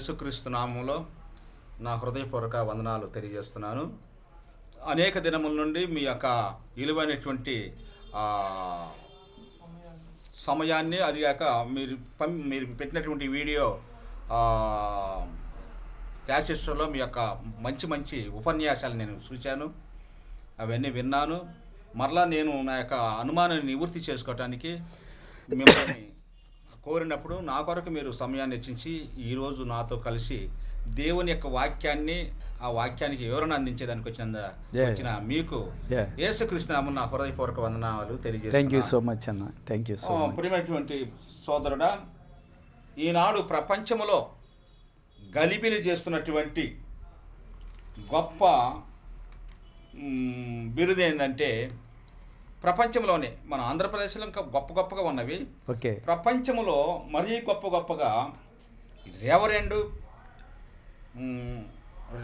యేసుక్రీస్తు నామంలో నా హృదయపూర్వక వందనాలు తెలియజేస్తున్నాను. అనేక దినముల నుండి మీ యొక్క విలువైనటువంటి సమయాన్ని అది కాక మీరు మీరు పెట్టినటువంటి వీడియో క్యాసెస్లో మీ యొక్క మంచి మంచి ఉపన్యాసాలు నేను చూశాను. అవన్నీ విన్నాను. మరలా నేను నా యొక్క అనుమానాన్ని నివృత్తి చేసుకోవటానికి మిమ్మల్ని కోరినప్పుడు నా కొరకు మీరు సమయాన్ని వెచ్చించి ఈరోజు నాతో కలిసి దేవుని యొక్క వాక్యాన్ని ఆ వాక్యానికి వివరణ అందించేదానికి వచ్చిన. వచ్చిన మీకు. యేసుకృష్ణ నా హృదయపూర్వక వందనాలు థ్యాంక్ యూ తెలియజేస్తున్నాను సో మచ్ అన్న థ్యాంక్ యూ సో ప్రియమైనటువంటి సోదరుడా ఈనాడు ప్రపంచంలో గలిబిలి చేస్తున్నటువంటి గొప్ప మ్, బిరుదు ఏంటంటే ప్రపంచంలోనే మన ఆంధ్రప్రదేశ్లో ఇంకా గొప్ప గొప్పగా ఉన్నవి. ఓకే. ప్రపంచంలో మరీ గొప్ప గొప్పగా reverend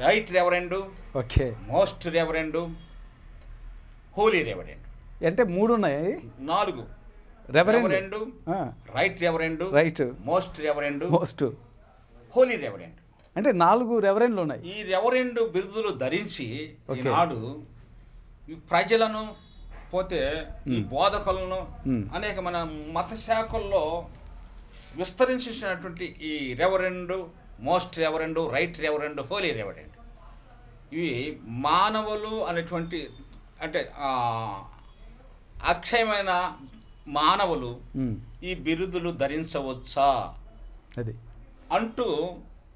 right reverend okay. Most reverend holy reverend అంటే మూడు ఉన్నాయి నాలుగు. Reverend right reverend right most reverend most holy reverend అంటే నాలుగు రెవరెండ్లు ఉన్నాయి. ఈ రెవరెండ్ బిరుదులు ధరించి. ఈనాడు ప్రజలను పోతే బోధకులను. అనేక మన మత శాఖల్లో విస్తరించినటువంటి ఈ reverend most reverend right reverend holy reverend ఇవి మానవులు అనేటువంటి అంటే అక్షయమైన మానవులు. ఈ బిరుదులు ధరించవచ్చా అది అంటూ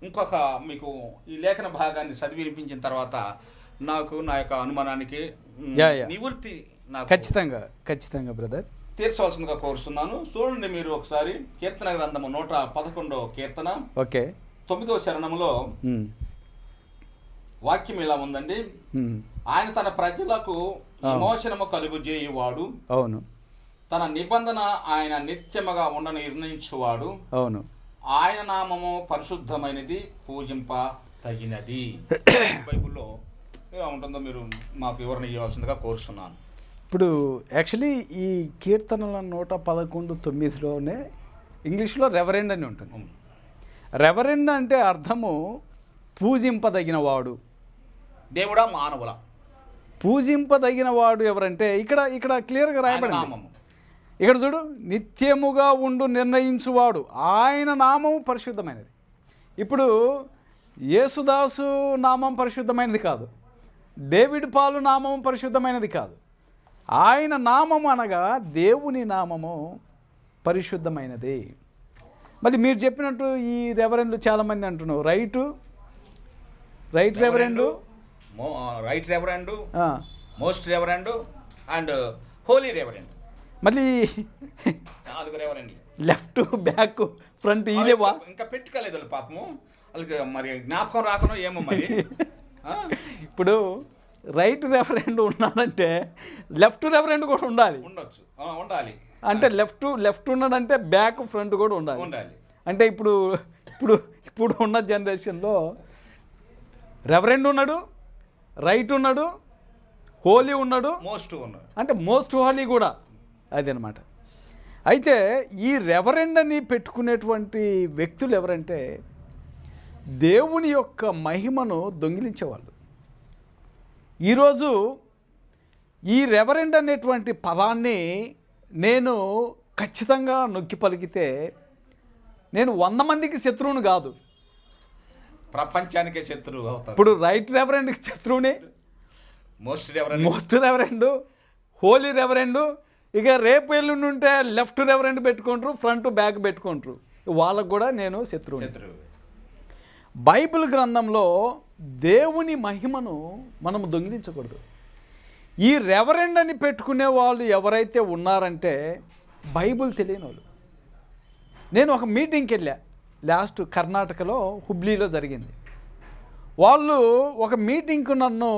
ఇంకొక మీకు ఈ లేఖన భాగాన్ని చదివి వినిపించిన తర్వాత నాకు నా యొక్క అనుమానానికి. నివృత్తి ఖచ్చితంగా ఖచ్చితంగా బ్రదర్ తీర్చవలసిందిగా కోరుస్తున్నాను చూడండి మీరు ఒకసారి కీర్తన గ్రంథము నూట పదకొండో కీర్తన. ఓకే. తొమ్మిదో చరణంలో. వాక్యం ఇలా ఉందండి. ఆయన తన ప్రజలకు. విమోచనము కలుగు చేయువాడు అవును. తన నిబంధన ఆయన నిత్యముగా ఉండ నిర్ణయించువాడు. అవును. ఆయన నామము పరిశుద్ధమైనది పూజింప తగినది బైబిల్లో ఎలా ఉంటుందో మీరు మాకు వివరణ ఇవ్వాల్సిందిగా కోరుతున్నాను ఇప్పుడు యాక్చువల్లీ ఈ కీర్తనల నూట పదకొండు తొమ్మిదిలోనే ఇంగ్లీష్లో రెవరెండ్ అని ఉంటుంది. రెవరెండ్ అంటే అర్థము పూజింపదగిన వాడు దేవుడా మానవుల. పూజింపదగిన వాడు ఎవరంటే ఇక్కడ ఇక్కడ క్లియర్గా రాయబడింది. నామము. ఇక్కడ చూడు నిత్యముగా ఉండు నిర్ణయించువాడు. ఆయన నామం పరిశుద్ధమైనది. ఇప్పుడు యేసుదాసు నామం పరిశుద్ధమైనది కాదు. డేవిడ్ పాలు నామం పరిశుద్ధమైనది కాదు. ఆయన నామం అనగా దేవుని నామము పరిశుద్ధమైనది. మరి మీరు చెప్పినట్టు ఈ రెవరెండ్లు చాలామంది అంటున్నారు. Right? Right reverend right reverend most reverend and holy reverend. మళ్ళీ నాలుగు రెవరెండ్లు. లెఫ్ట్ బ్యాక్ ఫ్రంట్ ఈ లేవా ఇంకా పెట్టుకోలేదు పాపము. వాళ్ళకి మరి జ్ఞాపకం రాకనో ఏమో మరి? ఇప్పుడు రైట్ రెఫరెండ్ ఉన్నాడంటే లెఫ్ట్ రెఫరెండ్ కూడా ఉండాలి. ఉండొచ్చు. ఉండాలి. అంటే లెఫ్ట్ లెఫ్ట్ ఉన్నాడంటే బ్యాక్ ఫ్రంట్ కూడా ఉండాలి. ఉండాలి. అంటే ఇప్పుడు ఇప్పుడు ఇప్పుడు ఉన్న జనరేషన్లో రెఫరెండ్ ఉన్నాడు రైట్ ఉన్నాడు హోలీ ఉన్నాడు. మోస్ట్ ఉన్నాడు. అంటే మోస్ట్ హోలీ కూడా అదనమాట. అయితే ఈ రెవరెండ్ అని పెట్టుకునేటువంటి వ్యక్తులు ఎవరంటే దేవుని యొక్క మహిమను దొంగిలించేవాళ్ళు. ఈరోజు ఈ రెవరెండ్ అనేటువంటి పదాన్ని నేను ఖచ్చితంగా నొక్కి పలికితే నేను వంద మందికి శత్రువుని కాదు. ప్రపంచానికే శత్రువు ఇప్పుడు రైట్ రెవరెండ్కి శత్రువుని most reverend. Most reverend holy reverend ఇక రేపు ఎల్లుండి ఉంటే లెఫ్ట్ రెవరెండ్ పెట్టుకుంటారు ఫ్రంట్ బ్యాక్ పెట్టుకుంటారు. వాళ్ళకు కూడా నేను శత్రువుని. శత్రువు. బైబిల్ గ్రంథంలో దేవుని మహిమను మనం దొంగిలించకూడదు. ఈ రెవరెండ్ అని పెట్టుకునే వాళ్ళు ఎవరైతే ఉన్నారంటే బైబిల్ తెలియని వాళ్ళు నేను ఒక మీటింగ్కి వెళ్ళా లాస్ట్ కర్ణాటకలో హుబ్లీలో జరిగింది. వాళ్ళు ఒక మీటింగ్కు నన్ను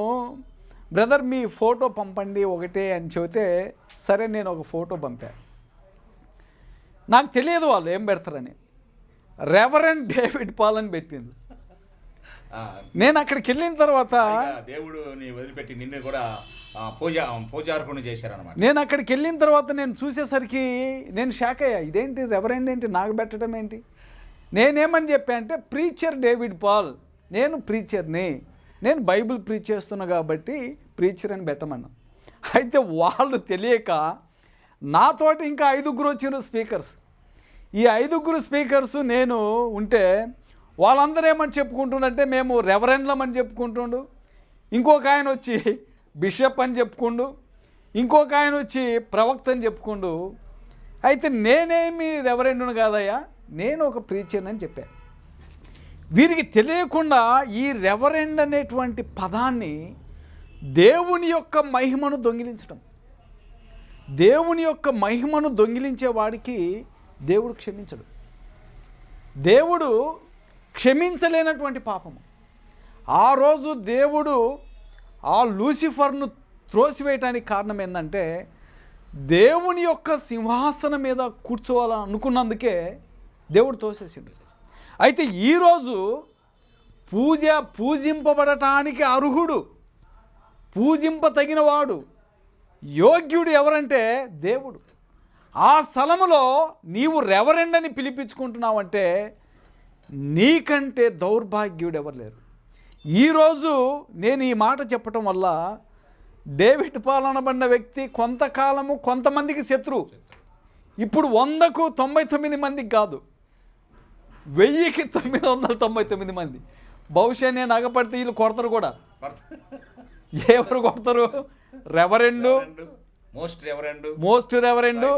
బ్రదర్ మీ ఫోటో పంపండి ఒకటే అని చెబితే సరే నేను ఒక ఫోటో పంపాను నాకు తెలియదు వాళ్ళు ఏం పెడతారని. రెవరెండ్ డేవిడ్ పాల్ అని పెట్టింది. నేను అక్కడికి వెళ్ళిన తర్వాత పైగా దేవుడుని వదిలిపెట్టి నిన్ను కూడా పూజ పూజార్కుని చేశారనమాట నేను అక్కడికి వెళ్ళిన తర్వాత నేను చూసేసరికి నేను షాక్ అయ్యా. ఇదేంటి రెవరెండ్ ఏంటి నాకు పెట్టడం ఏంటి? నేనేమని చెప్పా అంటే ప్రీచర్ డేవిడ్ పాల్ నేను ప్రీచర్ని నేను బైబిల్ ప్రీచ్ చేస్తున్నా కాబట్టి ప్రీచర్ అని పెట్టమన్నా అయితే వాళ్ళు తెలియక నాతోటి ఇంకా ఐదుగురు వచ్చిన స్పీకర్స్ ఈ ఐదుగురు స్పీకర్స్ నేను ఉంటే వాళ్ళందరూ ఏమని చెప్పుకుంటుండంటే మేము రెవరెండ్లమని చెప్పుకుంటుండు. ఇంకొక ఆయన వచ్చి బిషప్ అని చెప్పుకుండు. ఇంకొక ఆయన వచ్చి ప్రవక్త అని చెప్పుకుండు. అయితే నేనేమి రెవరెండును కాదయ్యా నేను ఒక ప్రీచర్ని అని చెప్పాను వీరికి తెలియకుండా ఈ రెవరెండ్ అనేటువంటి పదాన్ని దేవుని యొక్క మహిమను దొంగిలించడం దేవుని యొక్క మహిమను దొంగిలించే వాడికి దేవుడు క్షమించడు. దేవుడు క్షమించలేనటువంటి పాపము. ఆ రోజు దేవుడు ఆ లూసిఫర్ను త్రోసివేయటానికి కారణం ఏంటంటే దేవుని యొక్క సింహాసనం మీద కూర్చోవాలని అనుకున్నందుకే దేవుడు తోసేసిండు. అయితే ఈరోజు పూజ పూజింపబడటానికి అర్హుడు పూజింప తగినవాడు యోగ్యుడు ఎవరంటే దేవుడు. ఆ స్థలములో నీవు రెవరెండని పిలిపించుకుంటున్నావంటే నీకంటే దౌర్భాగ్యుడు ఎవరు లేరు ఈరోజు నేను ఈ మాట చెప్పటం వల్ల డేవిడ్ పాలనబడిన వ్యక్తి కొంతకాలము కొంతమందికి శత్రువు. ఇప్పుడు వందకు తొంభై తొమ్మిది మందికి కాదు. వెయ్యికి తొమ్మిది వందల తొంభై తొమ్మిది మంది. బహుశా నేను అగపడితే వీళ్ళు కొడతారు కూడా. ఎవరు కొడతారు? Reverend most reverend most reverend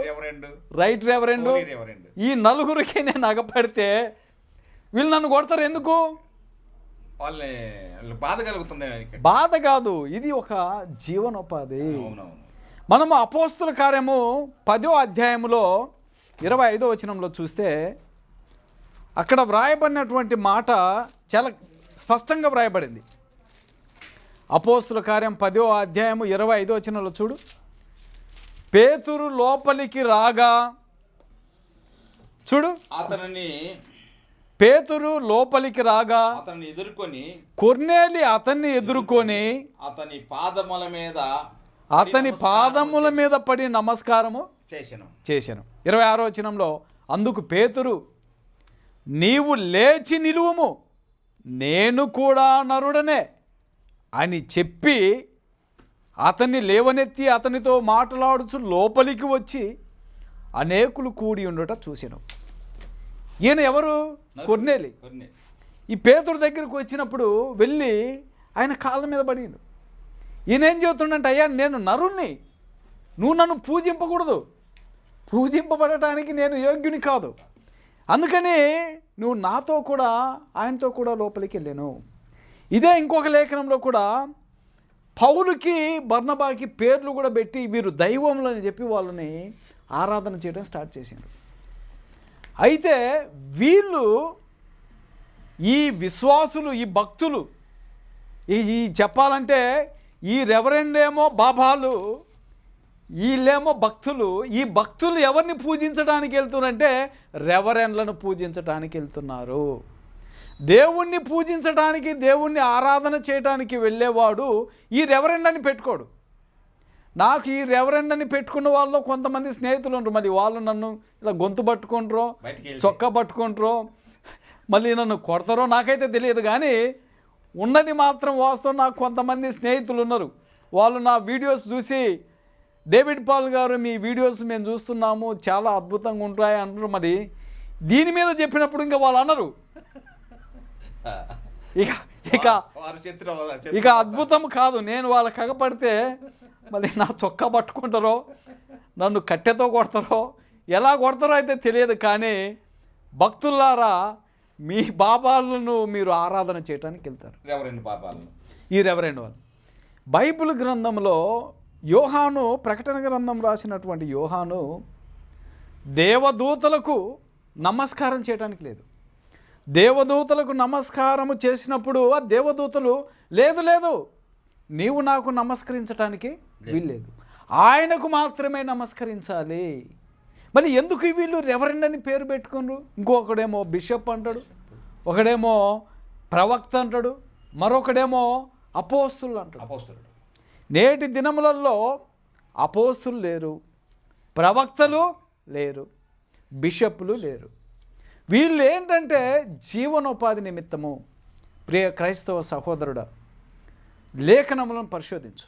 right reverend. ఈ నలుగురికి నేను అగపడితే వీళ్ళు నన్ను కొడతారు ఎందుకు? బాధ కలుగుతుంది. బాధ కాదు ఇది ఒక జీవనోపాధి. మనము అపోస్తుల కార్యము పదో అధ్యాయములో ఇరవై ఐదో వచనంలో చూస్తే అక్కడ వ్రాయబడినటువంటి మాట చాలా స్పష్టంగా వ్రాయబడింది. అపోస్తుల కార్యం పదో అధ్యాయము ఇరవై ఐదో వచనంలో చూడు. పేతురు లోపలికి రాగా చూడు. అతనిని పేతురు లోపలికి రాగా అతన్ని ఎదుర్కొని కొర్నేలి అతన్ని ఎదుర్కొని అతని పాదముల మీద అతని పాదముల మీద పడి నమస్కారము చేసెను. చేశాను ఇరవై ఆరో వచనంలో అందుకు పేతురు నీవు లేచి నిలువుము నేను కూడా నరుడనే అని చెప్పి అతన్ని లేవనెత్తి అతనితో మాట్లాడుచు లోపలికి వచ్చి అనేకులు కూడి ఉండట చూశాను ఈయన ఎవరు? కొర్నేలి. కొన్ని ఈ పేతురు దగ్గరికి వచ్చినప్పుడు వెళ్ళి ఆయన కాళ్ళ మీద పడిండు. ఈయన ఏం చెబుతుండంటే అయ్యా నేను నరుణ్ణి. నువ్వు నన్ను పూజింపకూడదు. పూజింపబడటానికి నేను యోగ్యుని కాదు. అందుకని నువ్వు నాతో కూడా ఆయనతో కూడా లోపలికి వెళ్ళాను. ఇదే ఇంకొక లేఖనంలో కూడా పౌలుకి బర్ణబాకి పేర్లు కూడా పెట్టి వీరు దైవములు అని చెప్పి వాళ్ళని ఆరాధన చేయడం స్టార్ట్ చేశారు అయితే వీళ్ళు ఈ విశ్వాసులు ఈ భక్తులు ఈ చెప్పాలంటే ఈ రెవరెండేమో బాబాలు వీళ్ళేమో భక్తులు ఈ భక్తులు ఎవరిని పూజించడానికి వెళ్తున్నారంటే రెవరెండ్లను పూజించడానికి వెళ్తున్నారు. దేవుణ్ణి పూజించడానికి దేవుణ్ణి ఆరాధన చేయడానికి వెళ్ళేవాడు ఈ రెవరెండ్ అని పెట్టుకోడు. నాకు ఈ రెవరెండ్ అని పెట్టుకున్న వాళ్ళు కొంతమంది స్నేహితులు ఉంటారు మరి వాళ్ళు నన్ను ఇలా గొంతు పట్టుకుంటారో. చొక్కా పట్టుకుంటారో మళ్ళీ నన్ను కొడతారో నాకైతే తెలియదు. కానీ ఉన్నది మాత్రం వాస్తవం. నాకు కొంతమంది స్నేహితులు ఉన్నారు. వాళ్ళు నా వీడియోస్ చూసి డేవిడ్ పాల్ గారు మీ వీడియోస్ మేము చూస్తున్నాము చాలా అద్భుతంగా ఉంటాయి అంటారు మరి దీని మీద చెప్పినప్పుడు ఇంకా వాళ్ళు అన్నారు ఇక ఇక ఇక అద్భుతం కాదు. నేను వాళ్ళ కగపడితే మళ్ళీ నా చొక్కా పట్టుకుంటారో నన్ను కట్టెతో కొడతారో ఎలా కొడతారో అయితే తెలియదు కానీ భక్తులారా మీ బాబాలను మీరు ఆరాధన చేయడానికి వెళ్తారు. రెవరెండు పాపాలను ఈ రెవరెండ్ వాళ్ళు. బైబిల్ గ్రంథంలో యోహాను ప్రకటన గ్రంథం రాసినటువంటి యోహాను దేవదూతలకు నమస్కారం చేయడానికి లేదు. దేవదూతలకు నమస్కారము చేసినప్పుడు ఆ దేవదూతలు లేదు లేదు నీవు నాకు నమస్కరించటానికి వీల్లేదు. ఆయనకు మాత్రమే నమస్కరించాలి. మరి ఎందుకు వీళ్ళు రెవరెండ్ అని పేరు పెట్టుకున్నారు? ఇంకొకడేమో బిషప్ అంటాడు ఒకడేమో ప్రవక్త అంటాడు మరొకడేమో అపోస్తులు అంటాడు. నేటి దినములలో అపోస్తులు లేరు ప్రవక్తలు లేరు బిషప్లు లేరు. వీళ్ళు ఏంటంటే జీవనోపాధి నిమిత్తము. ప్రియ క్రైస్తవ సహోదరుడా లేఖనములను పరిశోధించు.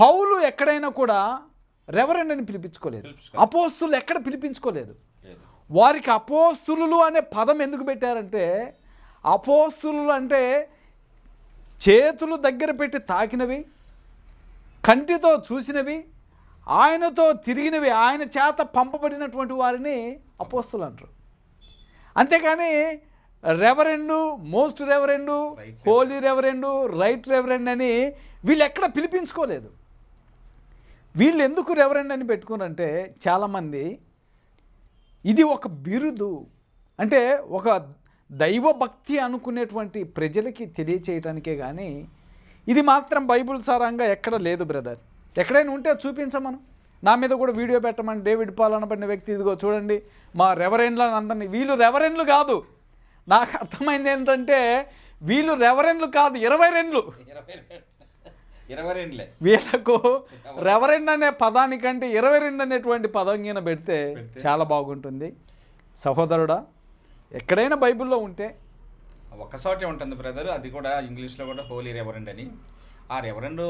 పౌలు ఎక్కడైనా కూడా రెవరెండ్ అని పిలిపించుకోలేదు. అపోస్తులు ఎక్కడ పిలిపించుకోలేదు. లేదు. వారికి అపోస్తులు అనే పదం ఎందుకు పెట్టారంటే అపోస్తులు అంటే చేతులు దగ్గర పెట్టి తాకినవి కంటితో చూసినవి ఆయనతో తిరిగినవి ఆయన చేత పంపబడినటువంటి వారిని అపోస్తులు అంటారు. అంతేకాని reverend most reverend holy reverend right reverend అని వీళ్ళు ఎక్కడ పిలిపించుకోలేదు. వీళ్ళు ఎందుకు రెవరెండ్ అని పెట్టుకున్నారంటే చాలామంది ఇది ఒక బిరుదు. అంటే ఒక దైవ భక్తి అనుకునేటువంటి ప్రజలకి తెలియచేయటానికే కానీ ఇది మాత్రం బైబుల్ సారంగా ఎక్కడ లేదు బ్రదర్. ఎక్కడైనా ఉంటే చూపించమను నా మీద కూడా వీడియో పెట్టమని డేవిడ్ పాల్ అనబడిన వ్యక్తి ఇదిగో చూడండి మా రెవరెండ్లను అందరినీ వీళ్ళు రెవరెండ్లు కాదు. నాకు అర్థమైంది ఏంటంటే వీళ్ళు రెవరెండ్లు కాదు ఇరవై రెండ్లు. ఇరవై ఇరవై రెండులే. వీళ్ళకు రెవరెండ్ అనే పదానికంటే ఇరవై రెండు అనేటువంటి పదం కింద పెడితే పెడితే. చాలా బాగుంటుంది. సహోదరుడా ఎక్కడైనా బైబిల్లో ఉంటే ఒక్కసారి ఉంటుంది బ్రదర్ అది కూడా ఇంగ్లీష్లో కూడా హోలీ రెవరెండ్ అని. ఆ రెవరెండ్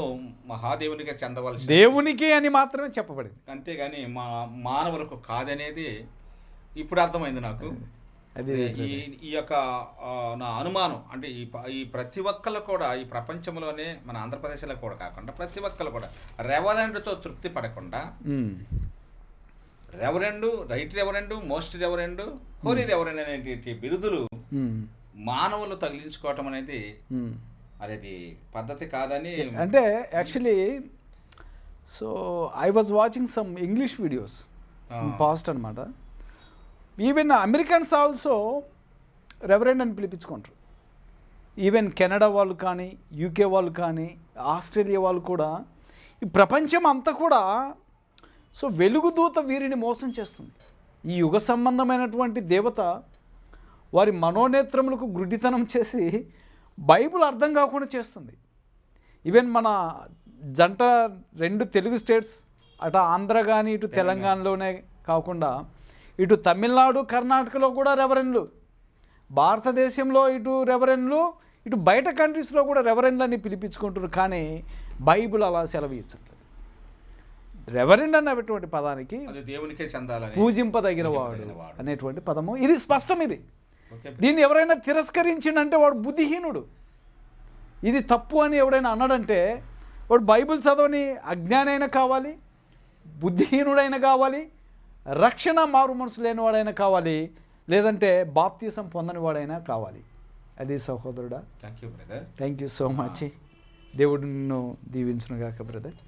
మహాదేవునికి చెందవలసి దేవునికి అని మాత్రమే చెప్పబడింది. అంతేగాని మా మానవులకు కాదనేది ఇప్పుడు అర్థమైంది నాకు. అది ఈ ఈ యొక్క నా అనుమానం అంటే ఈ ఈ ప్రతి ఒక్కళ్ళు కూడా ఈ ప్రపంచంలోనే మన ఆంధ్రప్రదేశ్లో కూడా కాకుండా ప్రతి ఒక్కళ్ళు కూడా రెవరెండ్తో తృప్తి పడకుండా. Reverend right reverend most reverend holy reverend అనేటి బిరుదులు. మానవులు తగిలించుకోవటం అనేది అది పద్ధతి కాదని అంటే actually so I was watching some English videos. Past అనమాట ఈవెన్ అమెరికన్స్ ఆల్సో రెవరెండ్ అని పిలిపించుకుంటారు. ఈవెన్ కెనడా వాళ్ళు కానీ యూకే వాళ్ళు కానీ ఆస్ట్రేలియా వాళ్ళు కూడా ఈ ప్రపంచం అంతా కూడా సో వెలుగుదూత వీరిని మోసం చేస్తుంది. ఈ యుగ సంబంధమైనటువంటి దేవత వారి మనోనేత్రములకు గుడ్డితనం చేసి బైబిల్ అర్థం కాకుండా చేస్తుంది. ఈవెన్ మన జంట రెండు తెలుగు స్టేట్స్ అటు ఆంధ్ర కానీ ఇటు తెలంగాణలోనే కాకుండా ఇటు తమిళనాడు కర్ణాటకలో కూడా రెవరెన్లు భారతదేశంలో ఇటు రెవరెన్లు ఇటు బయట కంట్రీస్లో కూడా రెవరెన్లని పిలిపించుకుంటారు కానీ బైబిల్ అలా సెలవిచ్చట్లేదు రెవరెండ్ అన్నటువంటి పదానికి అది దేవునికే చెందాలని పూజింపదగిన వాడు. అనేటువంటి పదము. ఇది స్పష్టం ఇది. దీన్ని ఎవరైనా తిరస్కరించిండంటే వాడు బుద్ధిహీనుడు. ఇది తప్పు అని ఎవడైనా అన్నాడంటే వాడు బైబిల్ చదవని అజ్ఞానైనా కావాలి బుద్ధిహీనుడైనా కావాలి రక్షణ మారు మనసు లేనివాడైనా కావాలి లేదంటే బాప్తీసం పొందని వాడైనా కావాలి. అది సహోదరుడా. Thank you brother thank you so much దేవుడు నిన్ను దీవించునుగాక బ్రదర్